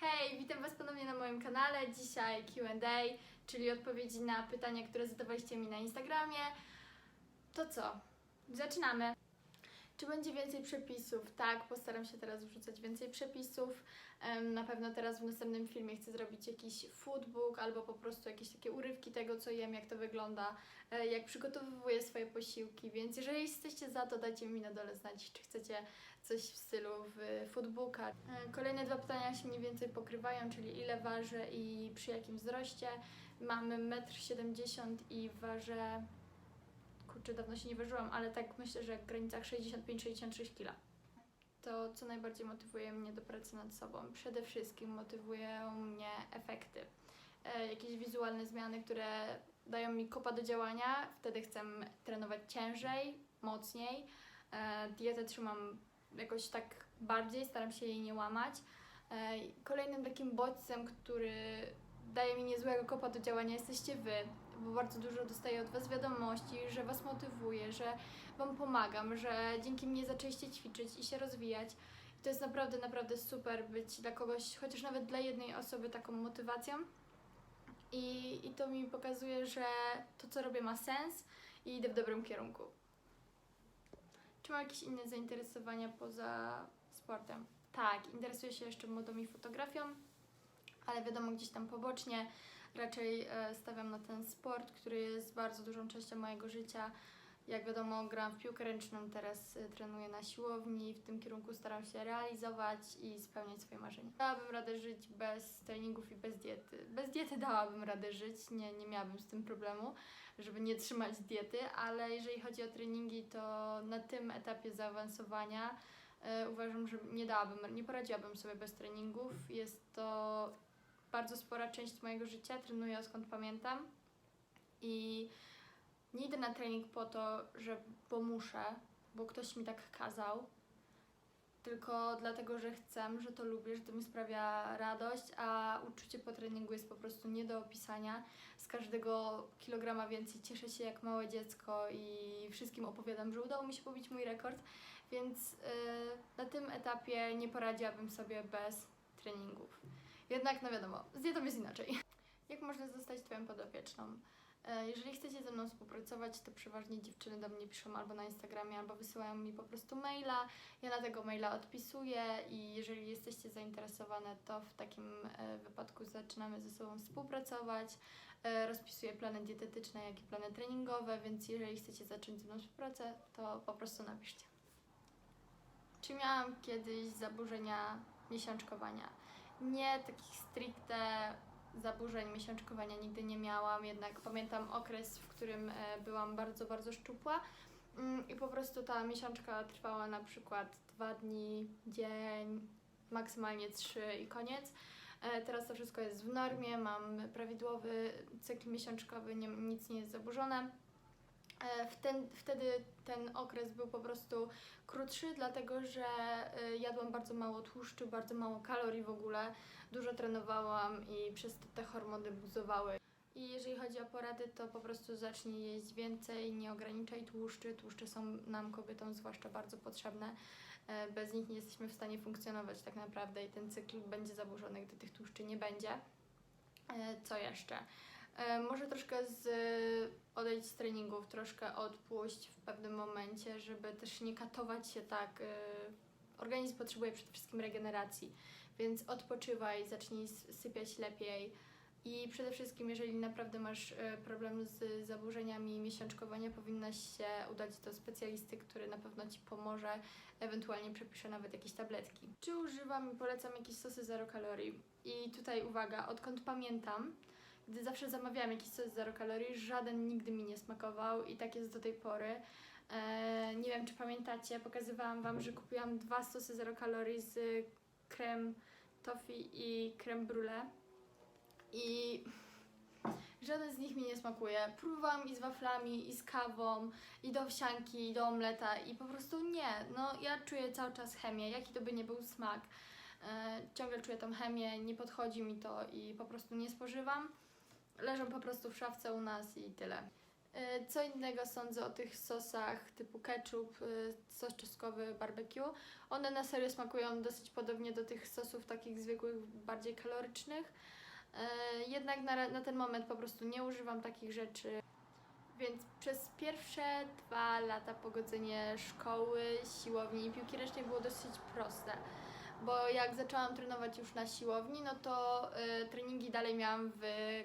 Hej, witam Was ponownie na moim kanale. Dzisiaj QA, czyli odpowiedzi na pytania, które zadawaliście mi na Instagramie. To co? Zaczynamy. Czy będzie więcej przepisów? Tak, postaram się teraz wrzucać więcej przepisów. Na pewno teraz w następnym filmie chcę zrobić jakiś foodbook albo po prostu jakieś takie urywki tego, co jem, jak to wygląda, e, jak przygotowuję swoje posiłki. Więc jeżeli jesteście za to, dajcie mi na dole znać, czy chcecie coś w stylu w foodbooka. E, Kolejne dwa pytania się mniej więcej pokrywają, czyli ile ważę i przy jakim wzroście. Mamy 1,70 m i ważę, kurczę, dawno się nie ważyłam, ale tak myślę, że w granicach 65-66 kg. To, co najbardziej motywuje mnie do pracy nad sobą, przede wszystkim motywują mnie efekty. E, jakieś wizualne zmiany, które dają mi kopa do działania, wtedy chcę trenować ciężej, mocniej. E, dietę trzymam jakoś tak bardziej, staram się jej nie łamać. E, Kolejnym takim bodźcem, który daje mi niezłego kopa do działania, jesteście Wy, bo bardzo dużo dostaję od Was wiadomości, że Was motywuję, że Wam pomagam, że dzięki mnie zaczęliście ćwiczyć i się rozwijać. I to jest naprawdę, naprawdę super być dla kogoś, chociaż nawet dla jednej osoby taką motywacją. I, I to mi pokazuje, że to, co robię, ma sens i idę w dobrym kierunku. Czy mam jakieś inne zainteresowania poza sportem? Tak, interesuję się jeszcze modą i fotografią, ale wiadomo, gdzieś tam pobocznie. Raczej e, stawiam na ten sport, który jest bardzo dużą częścią mojego życia. Jak wiadomo, gram w piłkę ręczną, teraz e, trenuję na siłowni. W tym kierunku staram się realizować i spełniać swoje marzenia. Dałabym radę żyć bez treningów i bez diety. Bez diety dałabym radę żyć, nie, nie miałabym z tym problemu żeby nie trzymać diety, ale jeżeli chodzi o treningi, to na tym etapie zaawansowania e, uważam, że nie dałabym, nie poradziłabym sobie bez treningów. Jest to bardzo spora część mojego życia, trenuję odkąd pamiętam i nie idę na trening po to, że bo muszę, bo ktoś mi tak kazał, tylko dlatego, że chcę, że to lubię, że to mi sprawia radość, a uczucie po treningu jest po prostu nie do opisania. Z każdego kilograma więcej cieszę się jak małe dziecko i wszystkim opowiadam, że udało mi się pobić mój rekord, więc yy, na tym etapie nie poradziłabym sobie bez treningów. Jednak, no wiadomo, z dietą jest inaczej. Jak można zostać Twoją podopieczną? E, Jeżeli chcecie ze mną współpracować, to przeważnie dziewczyny do mnie piszą albo na Instagramie, albo wysyłają mi po prostu maila. Ja na tego maila odpisuję i jeżeli jesteście zainteresowane, to w takim e, wypadku zaczynamy ze sobą współpracować. E, Rozpisuję plany dietetyczne, jak i plany treningowe, więc jeżeli chcecie zacząć ze mną współpracę, to po prostu napiszcie. Czy miałam kiedyś zaburzenia miesiączkowania? Nie takich stricte zaburzeń miesiączkowania nigdy nie miałam, jednak pamiętam okres, w którym e, byłam bardzo, bardzo szczupła Mm, i po prostu ta miesiączka trwała na przykład dwa dni, dzień, maksymalnie trzy i koniec. E, Teraz to wszystko jest w normie, mam prawidłowy cykl miesiączkowy, nie, nic nie jest zaburzone. E, ten, wtedy ten okres był po prostu krótszy, dlatego że e, jadłam bardzo mało tłuszczu, bardzo mało kalorii w ogóle, dużo trenowałam i przez to te hormony buzowały. I jeżeli chodzi o porady, to po prostu zacznij jeść więcej, nie ograniczaj tłuszczy. Tłuszcze są nam, kobietom, zwłaszcza bardzo potrzebne. E, Bez nich nie jesteśmy w stanie funkcjonować tak naprawdę i ten cykl będzie zaburzony, gdy tych tłuszczy nie będzie. Co jeszcze? E, Może troszkę z, odejdź z treningów, troszkę odpuść w pewnym momencie, żeby też nie katować się tak. e, Organizm potrzebuje przede wszystkim regeneracji, więc odpoczywaj, zacznij sypiać lepiej. I przede wszystkim, jeżeli naprawdę masz e, problem z zaburzeniami miesiączkowania, powinnaś się udać do specjalisty, który na pewno Ci pomoże, ewentualnie przepisze nawet jakieś tabletki. Czy używam i polecam jakieś sosy zero kalorii? I tutaj uwaga, odkąd pamiętam, gdy zawsze zamawiałam jakiś sos zero kalorii, żaden nigdy mi nie smakował i tak jest do tej pory. E, nie wiem, czy pamiętacie, pokazywałam Wam, że kupiłam dwa sosy zero kalorii z krem toffee i krem brulee i żaden z nich mi nie smakuje. Próbowałam i z waflami, i z kawą, i do owsianki, i do omleta i po prostu nie. No ja czuję cały czas chemię, jaki to by nie był smak. E, ciągle czuję tą chemię, nie podchodzi mi to i po prostu nie spożywam. Leżą po prostu w szafce u nas i tyle. E, Co innego sądzę o tych sosach typu ketchup, e, sos czosnkowy, barbecue. One na serio smakują dosyć podobnie do tych sosów takich zwykłych, bardziej kalorycznych. E, Jednak na, na ten moment po prostu nie używam takich rzeczy. Więc przez pierwsze dwa lata pogodzenie szkoły, siłowni i piłki ręcznej było dosyć proste. Bo jak zaczęłam trenować już na siłowni, no to y, treningi dalej miałam w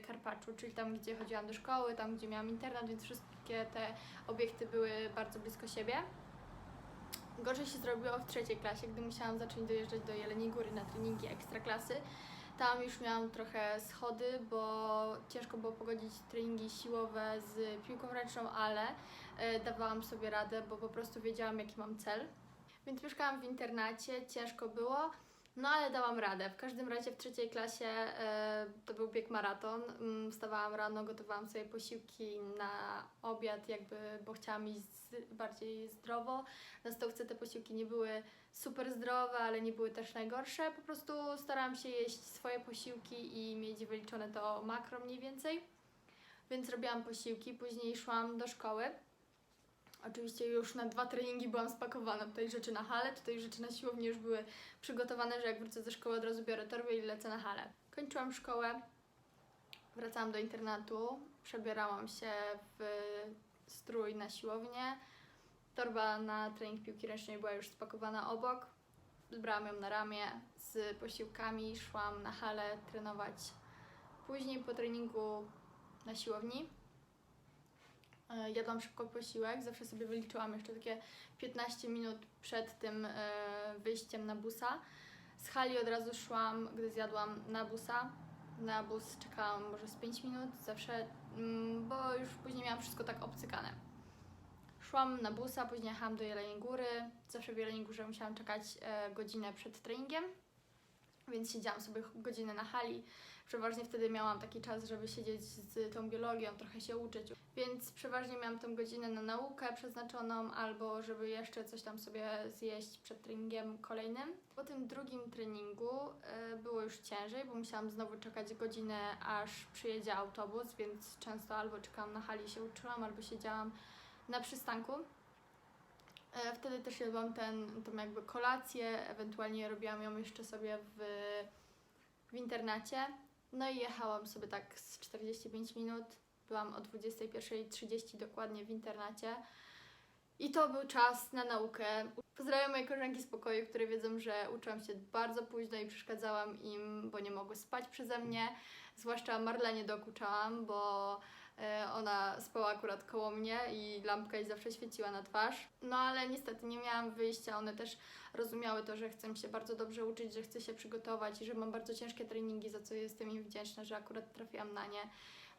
Karpaczu, czyli tam, gdzie chodziłam do szkoły, tam, gdzie miałam internat, więc wszystkie te obiekty były bardzo blisko siebie. Gorzej się zrobiło w trzeciej klasie, gdy musiałam zacząć dojeżdżać do Jeleniej Góry na treningi ekstraklasy. Tam już miałam trochę schody, bo ciężko było pogodzić treningi siłowe z piłką ręczną, ale e, dawałam sobie radę, bo po prostu wiedziałam, jaki mam cel. Więc mieszkałam w internacie, ciężko było, no ale dałam radę. W każdym razie w trzeciej klasie e, to był bieg maraton. Mm, Wstawałam rano, gotowałam sobie posiłki na obiad, jakby, bo chciałam iść z, bardziej zdrowo. Na stołówce te posiłki nie były super zdrowe, ale nie były też najgorsze. Po prostu starałam się jeść swoje posiłki i mieć wyliczone to makro mniej więcej. Więc robiłam posiłki, później szłam do szkoły. Oczywiście już na dwa treningi byłam spakowana. Tutaj rzeczy na halę, tutaj rzeczy na siłowni już były przygotowane, że jak wrócę ze szkoły od razu biorę torbę i lecę na halę. Kończyłam szkołę, wracałam do internatu, przebierałam się w strój na siłownię. Torba na trening piłki ręcznej była już spakowana obok. Zbrałam ją na ramię z posiłkami, szłam na halę trenować. Później po treningu na siłowni jadłam szybko posiłek. Zawsze sobie wyliczyłam jeszcze takie 15 minut przed tym e, wyjściem na busa. Z hali od razu szłam, gdy zjadłam na busa. Na bus czekałam może z 5 minut, zawsze, mm, bo już później miałam wszystko tak obcykane. Szłam na busa, później jechałam do Jeleniej Góry. Zawsze w Jeleniej Górze musiałam czekać e, godzinę przed treningiem, więc siedziałam sobie godzinę na hali. Przeważnie wtedy miałam taki czas, żeby siedzieć z tą biologią, trochę się uczyć. Więc przeważnie miałam tą godzinę na naukę przeznaczoną, albo żeby jeszcze coś tam sobie zjeść przed treningiem kolejnym. Po tym drugim treningu e, było już ciężej, bo musiałam znowu czekać godzinę, aż przyjedzie autobus, więc często albo czekałam na hali się uczyłam, albo siedziałam na przystanku. E, Wtedy też jadłam ten, tą jakby kolację, ewentualnie robiłam ją jeszcze sobie w, w internacie. No i jechałam sobie tak z 45 minut. Byłam o 21.30 dokładnie w internacie. I to był czas na naukę. Pozdrawiam moje koleżanki z pokoju, które wiedzą, że uczyłam się bardzo późno i przeszkadzałam im, bo nie mogły spać przeze mnie. Zwłaszcza Marlenie dokuczałam, bo ona spała akurat koło mnie i lampka jej zawsze świeciła na twarz. No ale niestety nie miałam wyjścia. One też rozumiały to, że chcę się bardzo dobrze uczyć, że chcę się przygotować i że mam bardzo ciężkie treningi, za co jestem im wdzięczna, że akurat trafiłam na nie,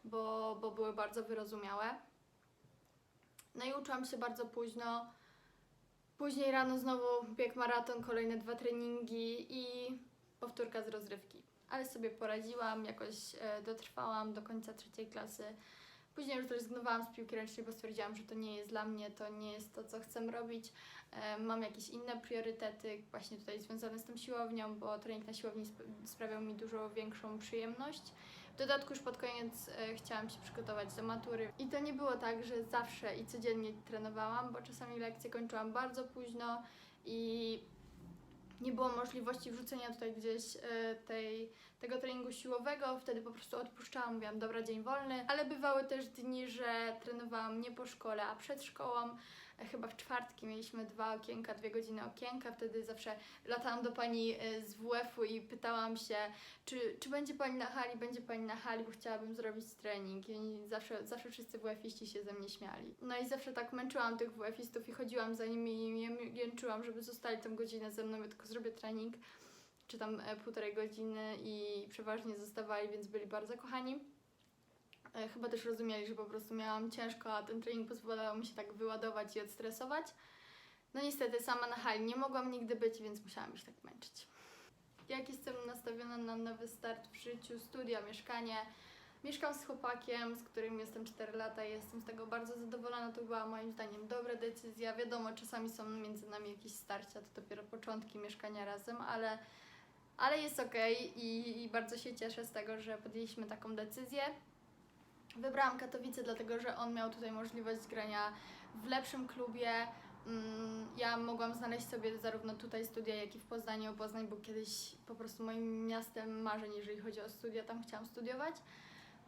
bo, bo były bardzo wyrozumiałe. No i uczyłam się bardzo późno. Później rano znowu bieg maraton, kolejne dwa treningi i powtórka z rozrywki. Ale sobie poradziłam, jakoś e, dotrwałam do końca trzeciej klasy. Później już zrezygnowałam z piłki ręcznej, bo stwierdziłam, że to nie jest dla mnie, to nie jest to, co chcę robić. E, mam jakieś inne priorytety, właśnie tutaj związane z tą siłownią, bo trening na siłowni sp- sprawiał mi dużo większą przyjemność. W dodatku już pod koniec e, chciałam się przygotować do matury. I to nie było tak, że zawsze i codziennie trenowałam, bo czasami lekcje kończyłam bardzo późno i nie było możliwości wrzucenia tutaj gdzieś e, tej, tego treningu siłowego, wtedy po prostu odpuszczałam, mówiłam, dobra, dzień wolny, ale bywały też dni, że trenowałam nie po szkole, a przed szkołą, chyba w czwartki mieliśmy dwa okienka, dwie godziny okienka, wtedy zawsze latałam do pani e, z WF-u i pytałam się, czy, czy będzie pani na hali, będzie pani na hali, bo chciałabym zrobić trening i zawsze, zawsze wszyscy WF-iści się ze mnie śmiali. No i zawsze tak męczyłam tych WF-istów i chodziłam za nimi i jęczyłam, żeby zostali tą godzinę ze mną, ja tylko zrobię trening, czy tam e, półtorej godziny i przeważnie zostawali, więc byli bardzo kochani. E, Chyba też rozumieli, że po prostu miałam ciężko, a ten trening pozwalał mi się tak wyładować i odstresować. No niestety sama na hali nie mogłam nigdy być, więc musiałam się tak męczyć. Jak jestem nastawiona na nowy start w życiu, studia, mieszkanie, mieszkam z chłopakiem, z którym jestem 4 lata i jestem z tego bardzo zadowolona. To była moim zdaniem dobra decyzja. Wiadomo, czasami są między nami jakieś starcia, to dopiero początki mieszkania razem, ale, ale jest okej i, i bardzo się cieszę z tego, że podjęliśmy taką decyzję. Wybrałam Katowice, dlatego że on miał tutaj możliwość grania w lepszym klubie. Mm, Ja mogłam znaleźć sobie zarówno tutaj studia, jak i w Poznaniu. Poznań był kiedyś po prostu moim miastem marzeń, jeżeli chodzi o studia, tam chciałam studiować.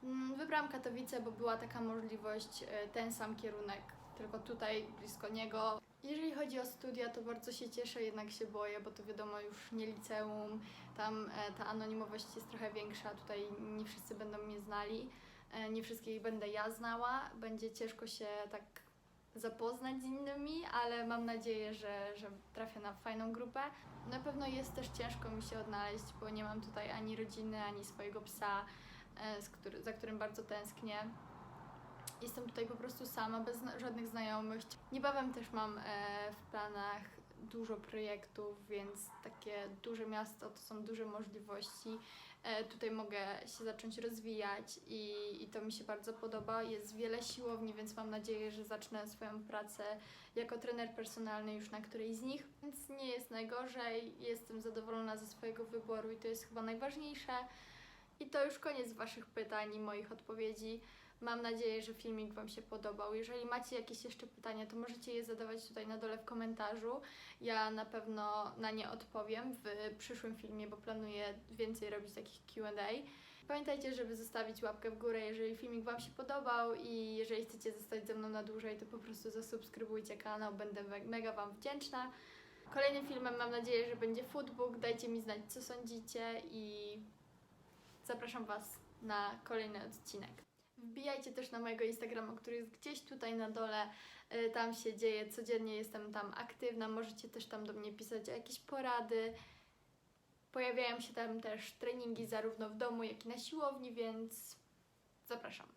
Mm, Wybrałam Katowice, bo była taka możliwość, e, ten sam kierunek, tylko tutaj, blisko niego. Jeżeli chodzi o studia, to bardzo się cieszę, jednak się boję, bo to wiadomo już nie liceum, tam e, ta anonimowość jest trochę większa, tutaj nie wszyscy będą mnie znali, nie wszystkich będę ja znała, będzie ciężko się tak zapoznać z innymi, ale mam nadzieję, że, że trafię na fajną grupę. Na pewno jest też ciężko mi się odnaleźć, bo nie mam tutaj ani rodziny, ani swojego psa, e, który, za którym bardzo tęsknię. Jestem tutaj po prostu sama, bez żadnych znajomych. Niebawem też mam e, w planach dużo projektów, więc takie duże miasto to są duże możliwości. E, tutaj mogę się zacząć rozwijać i, i to mi się bardzo podoba. Jest wiele siłowni, więc mam nadzieję, że zacznę swoją pracę jako trener personalny już na którejś z nich. Więc nie jest najgorzej, jestem zadowolona ze swojego wyboru i to jest chyba najważniejsze. I to już koniec Waszych pytań i moich odpowiedzi. Mam nadzieję, że filmik Wam się podobał. Jeżeli macie jakieś jeszcze pytania, to możecie je zadawać tutaj na dole w komentarzu. Ja na pewno na nie odpowiem w przyszłym filmie, bo planuję więcej robić takich QA. Pamiętajcie, żeby zostawić łapkę w górę, jeżeli filmik Wam się podobał i jeżeli chcecie zostać ze mną na dłużej, to po prostu zasubskrybujcie kanał, będę me- mega Wam wdzięczna. Kolejnym filmem mam nadzieję, że będzie foodbook. Dajcie mi znać, co sądzicie i zapraszam Was na kolejny odcinek. Wbijajcie też na mojego Instagrama, który jest gdzieś tutaj na dole. Y, Tam się dzieje, codziennie jestem tam aktywna. Możecie też tam do mnie pisać jakieś porady. Pojawiają się tam też treningi zarówno w domu, jak i na siłowni, więc zapraszam.